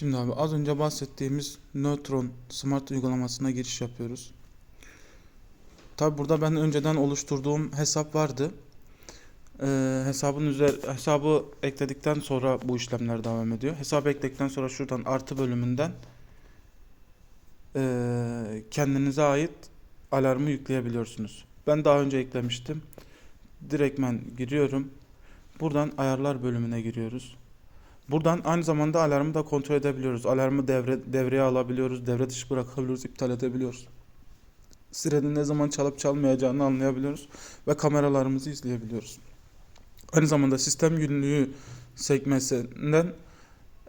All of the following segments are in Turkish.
Şimdi abi az önce bahsettiğimiz Neutron Smart uygulamasına giriş yapıyoruz. Tabi burada ben önceden oluşturduğum hesap vardı. Ee, hesabın üzer hesabı ekledikten sonra bu işlemler devam ediyor. Hesabı ekledikten sonra şuradan artı bölümünden ee, kendinize ait alarmı yükleyebiliyorsunuz. Ben daha önce eklemiştim. Direktmen giriyorum. Buradan ayarlar bölümüne giriyoruz. Buradan aynı zamanda alarmı da kontrol edebiliyoruz. Alarmı devre, devreye alabiliyoruz. Devre dışı bırakabiliyoruz. iptal edebiliyoruz. Sirenin ne zaman çalıp çalmayacağını anlayabiliyoruz. Ve kameralarımızı izleyebiliyoruz. Aynı zamanda sistem günlüğü sekmesinden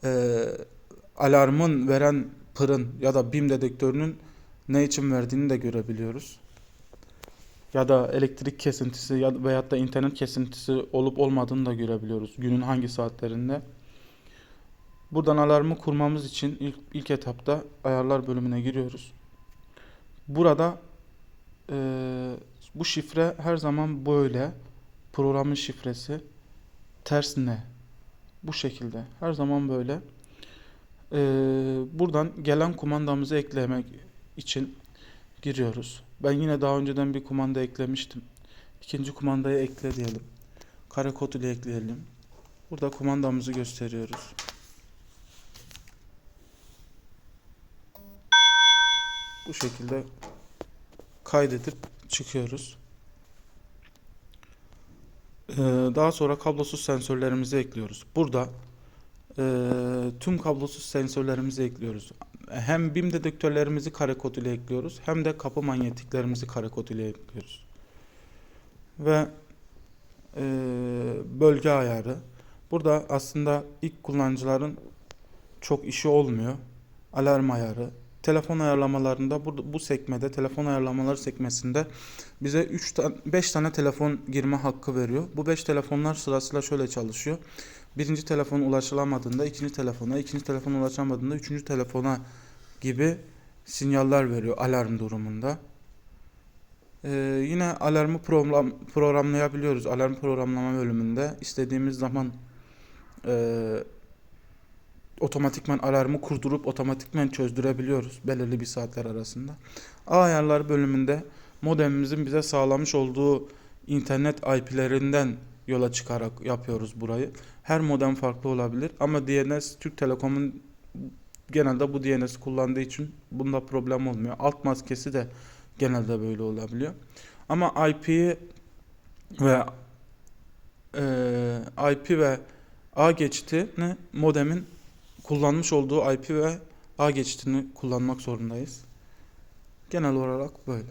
eee, alarmın veren pırın ya da BIM dedektörünün ne için verdiğini de görebiliyoruz. Ya da elektrik kesintisi ya veyahut da internet kesintisi olup olmadığını da görebiliyoruz. Günün hangi saatlerinde. Buradan alarmı kurmamız için ilk, ilk etapta ayarlar bölümüne giriyoruz. Burada eee, bu şifre her zaman böyle. Programın şifresi ters ne? Bu şekilde. Her zaman böyle. Eee, buradan gelen kumandamızı eklemek için giriyoruz. Ben yine daha önceden bir kumanda eklemiştim. İkinci kumandayı ekle diyelim. Kare kod ile ekleyelim. Burada kumandamızı gösteriyoruz. Bu şekilde kaydedip çıkıyoruz. Ee, daha sonra kablosuz sensörlerimizi ekliyoruz. Burada e, tüm kablosuz sensörlerimizi ekliyoruz. Hem BIM dedektörlerimizi kare kod ile ekliyoruz hem de kapı manyetiklerimizi kare kod ile ekliyoruz. Ve e, bölge ayarı. Burada aslında ilk kullanıcıların çok işi olmuyor. Alarm ayarı. Telefon ayarlamalarında bu, bu sekmede telefon ayarlamaları sekmesinde bize 3 tane 5 tane telefon girme hakkı veriyor. Bu 5 telefonlar sırasıyla şöyle çalışıyor. Birinci telefon ulaşılamadığında ikinci telefona, ikinci telefon ulaşamadığında üçüncü telefona gibi sinyaller veriyor alarm durumunda. Ee, yine alarmı program, programlayabiliyoruz. Alarm programlama bölümünde istediğimiz zaman e, otomatikman alarmı kurdurup otomatikman çözdürebiliyoruz belirli bir saatler arasında. A ayarlar bölümünde modemimizin bize sağlamış olduğu internet IP'lerinden yola çıkarak yapıyoruz burayı. Her modem farklı olabilir ama DNS Türk Telekom'un genelde bu DNS'i kullandığı için bunda problem olmuyor. Alt maskesi de genelde böyle olabiliyor. Ama IP'yi ve e, IP ve A geçitini modemin kullanmış olduğu IP ve A geçitini kullanmak zorundayız. Genel olarak böyle.